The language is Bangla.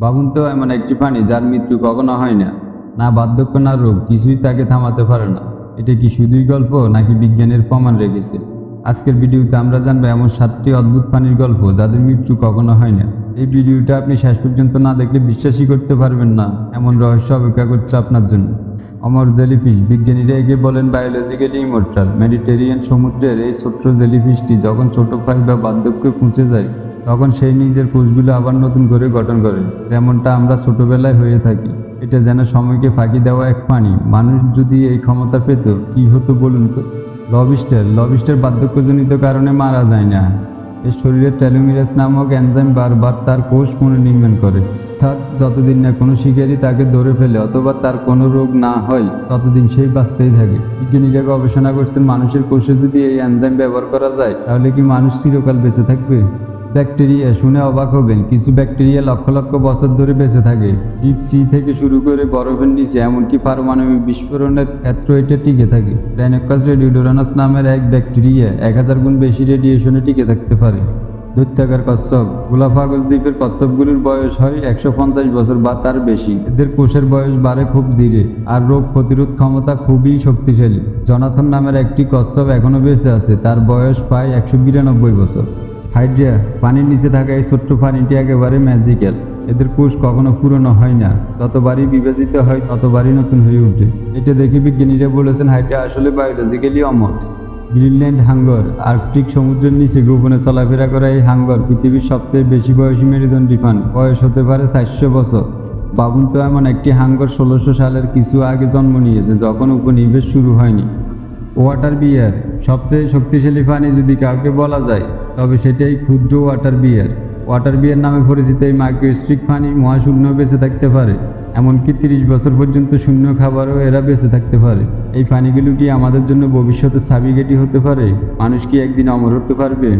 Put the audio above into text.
বাবুন তো এমন একটি প্রাণী যার মৃত্যু কখনো হয় না। না বার্ধক্য, না রোগ, কিছুই তাকে থামাতে পারে না। এটা কি শুধুই গল্প, নাকি বিজ্ঞানের প্রমাণ রেখেছে? আজকের ভিডিওতে আমরা জানব এমন সাতটি অদ্ভুত প্রাণীর গল্প যাদের মৃত্যু কখনো হয় না। এই ভিডিওটা আপনি শেষ পর্যন্ত না দেখলে বিশ্বাসই করতে পারবেন না। এমন রহস্য অপেক্ষা করছে আপনার জন্য। অমর জেলিফিশ, বিজ্ঞানীরা একে বলেন বায়োলজিক্যালি ইমোর্টাল মেডিটেরিয়ান সমুদ্রের এই ছোট্ট জেলিফিশটি যখন ছোট ফাইল বা বার্ধক্যে খুঁজে যায় তখন সেই নিজের কোষগুলো আবার নতুন করে গঠন করে। যেমনটা আমরা ছোটবেলায় হয়ে থাকি। এটা যেন সময়কে ফাঁকি দেওয়া এক পানি। মানুষ যদি এই ক্ষমতা পেত, কি হতো বলুন তো? লবিস্টার। লবিস্টার বার্ধক্যজনিত কারণে মারা যায় না। এর শরীরে টেলোমিরাস নামক এনজাইম বারবার তার কোষ পুনর্নির্মাণ করে। অর্থাৎ যতদিন না কোনো শিকারী তাকে ধরে ফেলে অথবা তার কোনো রোগ না হয়, ততদিন সেই বাঁচতেই থাকে। বিজ্ঞানীরা গবেষণা করছেন, মানুষের কোষে যদি এই এনজাইম ব্যবহার করা যায়, তাহলে কি মানুষ চিরকাল বেঁচে থাকবে? ব্যাকটেরিয়া, শুনে অবাক হবেন, কিছু ব্যাকটেরিয়া লক্ষ লক্ষ বছর ধরে বেঁচে থাকে। ডিপ সি থেকে শুরু করে বরফের নিচে, এমনকি পারমাণবিক বিস্ফোরণের ক্ষেত্র এটা টিকে থাকে। ডাইনোকাস রেডিওডোরানাস নামের এক ব্যাকটেরিয়া এক হাজার গুণ বেশি রেডিয়েশনে টিকে থাকতে পারে। দৈত্যাকার কচ্ছপ গোলাফাগজ দ্বীপের কচ্ছপগুলির বয়স হয় একশো পঞ্চাশ বছর বা তার বেশি। এদের কোষের বয়স বাড়ে খুব ধীরে, আর রোগ প্রতিরোধ ক্ষমতা খুবই শক্তিশালী। জনাথন নামের একটি কচ্ছপ এখনও বেঁচে আছে, তার বয়স প্রায় একশো বিরানব্বই বছর। হাইড্রিয়া পানির নিচে থাকা এই ছোট্ট প্রাণীটি একেবারে ম্যাজিক্যাল এদের কোষ কখনো পুরনো হয় না। ততবারই বিভাজিত হয়, ততবারই নতুন হয়ে ওঠে এটা দেখে বিজ্ঞানীরা বলেছেন হাইড্রিয়া আসলে বায়োলজিক্যালি অমর। গ্রিনল্যান্ড, হাঙ্গর, আর্কটিক সমুদ্রের নিচে গোপনে চলাফেরা করা এই হাঙ্গর পৃথিবীর সবচেয়ে বেশি বয়সী মেরুদণ্ডী প্রাণ বয়স হতে পারে চারশো বছর। বাবুন তো, এমন একটি হাঙ্গর ষোলোশো সালের কিছু আগে জন্ম নিয়েছে, যখন উপনিবেশ শুরু হয়নি। ওয়াটার বিয়ার, সবচেয়ে শক্তিশালী পানি যদি কাউকে বলা যায় তবে সেটাই ক্ষুদ্র ওয়াটার বিয়ার। ওয়াটার বিয়ার নামে পরিচিত এই মাইক্রোস্ট্রিক পানি মহাশূন্য বেঁচে থাকতে পারে। এমনকি তিরিশ বছর পর্যন্ত শূন্য খাবারও এরা বেঁচে থাকতে পারে। এই পানিগুলো কি আমাদের জন্য ভবিষ্যতে সাবিগেটি হতে পারে? মানুষ কি একদিন অমর হতে পারবে?